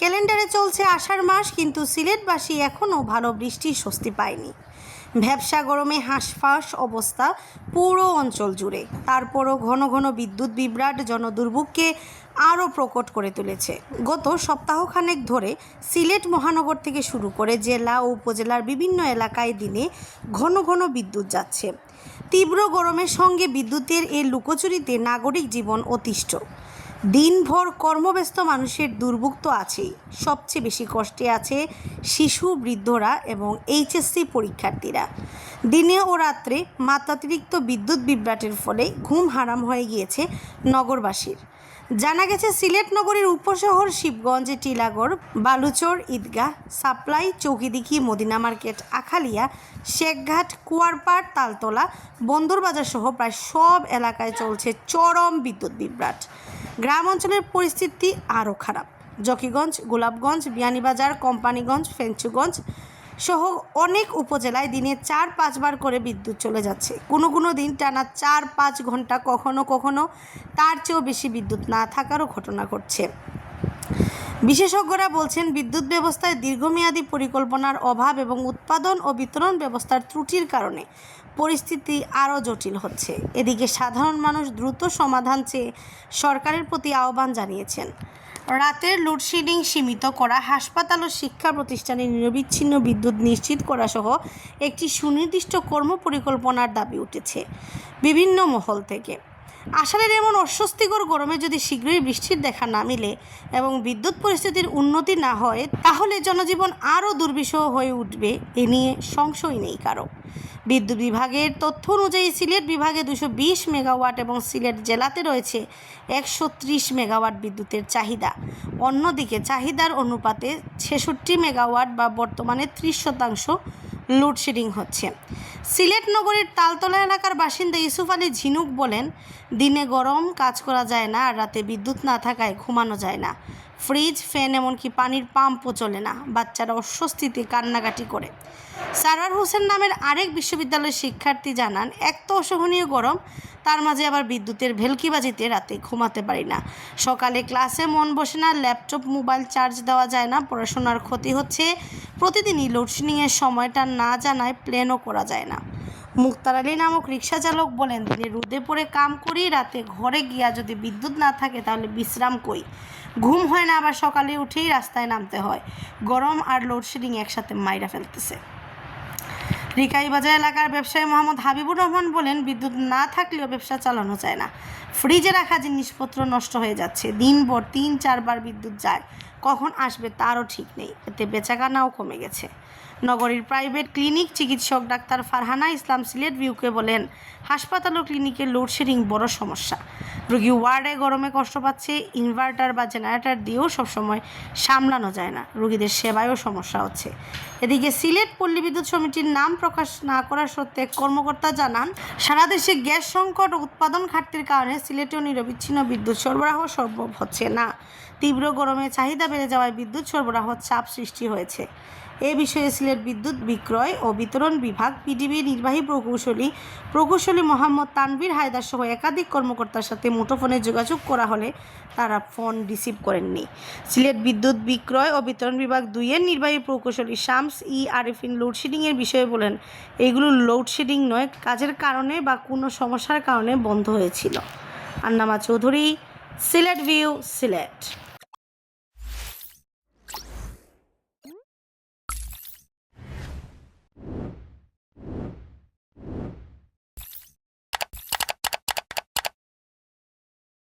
ক্যালেন্ডারে চলছে আষাঢ় মাস, কিন্তু সিলেটবাসী এখনও ভালো বৃষ্টির স্বস্তি পায়নি। ভ্যাবসা গরমে হাঁসফাঁস অবস্থা পুরো অঞ্চল জুড়ে। তারপরও ঘন ঘন বিদ্যুৎ বিভ্রাট জনদুর্ভোগকে আরও প্রকট করে তুলেছে। গত সপ্তাহখানেক ধরে সিলেট মহানগর থেকে শুরু করে জেলা ও উপজেলার বিভিন্ন এলাকায় দিনে ঘন ঘন বিদ্যুৎ যাচ্ছে। তীব্র গরমের সঙ্গে বিদ্যুতের এই লুকোচুরিতে নাগরিক জীবন অতিষ্ঠ। দিনভর কর্মব্যস্ত মানুষের দুর্ভোগ তো আছেই। সবচেয়ে বেশি কষ্টে আছে শিশু, বৃদ্ধরা এবং এইচএসসি পরীক্ষার্থীরা। দিনে ও রাত্রে মাত্রাতিরিক্ত বিদ্যুৎ বিভ্রাটের ফলে ঘুম হারাম হয়ে গিয়েছে নগরবাসীর। জানা গেছে, সিলেট নগরীর উপশহর শিবগঞ্জ, টিলাগড়, বালুচর, ঈদগাহ, সাপ্লাই, চৌকিদিঘি, মদিনা মার্কেট, আখালিয়া, শেখঘাট, কুয়ারপাড়, তালতলা বন্দরবাজার সহ প্রায় সব এলাকায় চলছে চরম বিদ্যুৎ বিভ্রাট। গ্রাম অঞ্চলের পরিস্থিতি আরও খারাপ। জকিগঞ্জ, গোলাপগঞ্জ, বিয়ানীবাজার, কোম্পানিগঞ্জ, ফেঞ্চুগঞ্জ সহ অনেক উপজেলায় দিনে চার পাঁচবার করে বিদ্যুৎ চলে যাচ্ছে। কোনো কোনো দিন টানা চার পাঁচ ঘণ্টা কখনো কখনো তার চেয়েও বেশি বিদ্যুৎ না থাকারও ঘটনা ঘটছে। বিশেষজ্ঞরা বলছেন, বিদ্যুৎ ব্যবস্থায় দীর্ঘমেয়াদী পরিকল্পনার অভাব এবং উৎপাদন ও বিতরণ ব্যবস্থার ত্রুটির কারণে পরিস্থিতি আরও জটিল হচ্ছে। এদিকে সাধারণ মানুষ দ্রুত সমাধান চেয়ে সরকারের প্রতি আহ্বান জানিয়েছেন। রাতের লোডশেডিং সীমিত করা, হাসপাতাল ও শিক্ষা প্রতিষ্ঠানে নিরবিচ্ছিন্ন বিদ্যুৎ নিশ্চিত করা সহ একটি সুনির্দিষ্ট কর্ম পরিকল্পনার দাবি উঠেছে বিভিন্ন মহল থেকে। আষাঢ়ের এমন অস্বস্তিকর গরমে যদি শীঘ্রই বৃষ্টির দেখা না মিলে এবং বিদ্যুৎ পরিস্থিতির উন্নতি না হয়, তাহলে জনজীবন আরও দুর্বিষহ হয়ে উঠবে। এ নিয়ে সংশয় নেই কারও। বিদ্যুৎ বিভাগের তথ্য অনুযায়ী সিলেট বিভাগে দুশো বিশ মেগাওয়াট এবং সিলেট জেলাতে রয়েছে একশো ত্রিশ মেগাওয়াট বিদ্যুতের চাহিদা। অন্যদিকে চাহিদার অনুপাতে ছেষট্টি মেগাওয়াট বা বর্তমানে ত্রিশ শতাংশ লোডশেডিং হচ্ছে। সিলেট নগরীর তালতলা এলাকার বাসিন্দা ইউসুফ আলী ঝিনুক বলেন, দিনে গরম, কাজ করা যায় না, আর রাতে বিদ্যুৎ না থাকায় ঘুমানো যায় না। ফ্রিজ, ফ্যান, এমনকি পানির পাম্পও চলে না। বাচ্চারা অস্বস্তিতে কান্নাকাটি করে। সারার হোসেন নামের আরেক বিশ্ববিদ্যালয়ের শিক্ষার্থী জানান, এক তো অসহনীয় গরম, তার মাঝে আবার বিদ্যুতের ভেলকিবাজিতে রাতে ঘুমাতে পারি না। সকালে ক্লাসে মন বসে না, ল্যাপটপ, মোবাইল চার্জ দেওয়া যায় না, পড়াশোনার ক্ষতি হচ্ছে। প্রতিদিনই লোডশেডিংয়ের সময়টা না জানায় প্লেনও করা যায় না। মুক্তার আলী নামক রিক্সা চালক বলেন, দিনে রোদে পড়ে কাম করি, রাতে ঘরে গিয়া যদি বিদ্যুৎ না থাকে তাহলে বিশ্রাম কই? ঘুম হয় না, আবার সকালে উঠেই রাস্তায় নামতে হয়। গরম আর লোডশেডিং একসাথে মাইরা ফেলতেছে। রিকাই বাজার এলাকার ব্যবসায়ী মোহাম্মদ হাবিবুর রহমান বলেন, বিদ্যুৎ না থাকলেও ব্যবসা চালানো যায় না। ফ্রিজে রাখা জিনিসপত্র নষ্ট হয়ে যাচ্ছে। দিনভর তিন, চারবার বিদ্যুৎ যায়। কখন আসবে তারও ঠিক নেই। এতে বেচাকেনাও কমে গেছে। নগরীর প্রাইভেট ক্লিনিক চিকিৎসক ডাক্তার ফারহানা ইসলাম সিলেট ভিউকে বলেন, হাসপাতাল ও ক্লিনিকে লোডশেডিং বড় সমস্যা। রোগী ওয়ার্ডে গরমে কষ্ট পাচ্ছে, ইনভার্টার বা জেনারেটার দিয়েও সবসময় সামলানো যায় না। রোগীদের সেবায়ও সমস্যা হচ্ছে। এদিকে সিলেট পল্লী বিদ্যুৎ সমিতির নাম প্রকাশ না করা সত্ত্বে কর্মকর্তা জানান, সারা দেশে গ্যাস সংকট ও উৎপাদন ঘাটতির কারণে সিলেটেও নিরবিচ্ছিন্ন বিদ্যুৎ সরবরাহ সম্ভব হচ্ছে না। তীব্র গরমে চাহিদা বেড়ে যাওয়ায় বিদ্যুৎ সরবরাহ চাপ সৃষ্টি হয়েছে। এ বিষয়ে সিলেট বিদ্যুৎ বিক্রয় ও বিতরণ বিভাগ পিডিবি নির্বাহী প্রকৌশলী প্রকৌশলী মোহাম্মদ তানভীর হায়দার সহ একাধিক কর্মকর্তার সাথে মুঠোফোনে যোগাযোগ করা হলে তারা ফোন রিসিভ করেননি। সিলেট বিদ্যুৎ বিক্রয় ও বিতরণ বিভাগ দুইয়ের নির্বাহী প্রকৌশলী শামস ই আরিফিন লোডশেডিংয়ের বিষয়ে বলেন, এগুলো লোডশেডিং নয়, কাজের কারণে বা কোনো সমস্যার কারণে বন্ধ হয়েছিল। আন্নামা চৌধুরী, সিলেট ভিউ, সিলেট।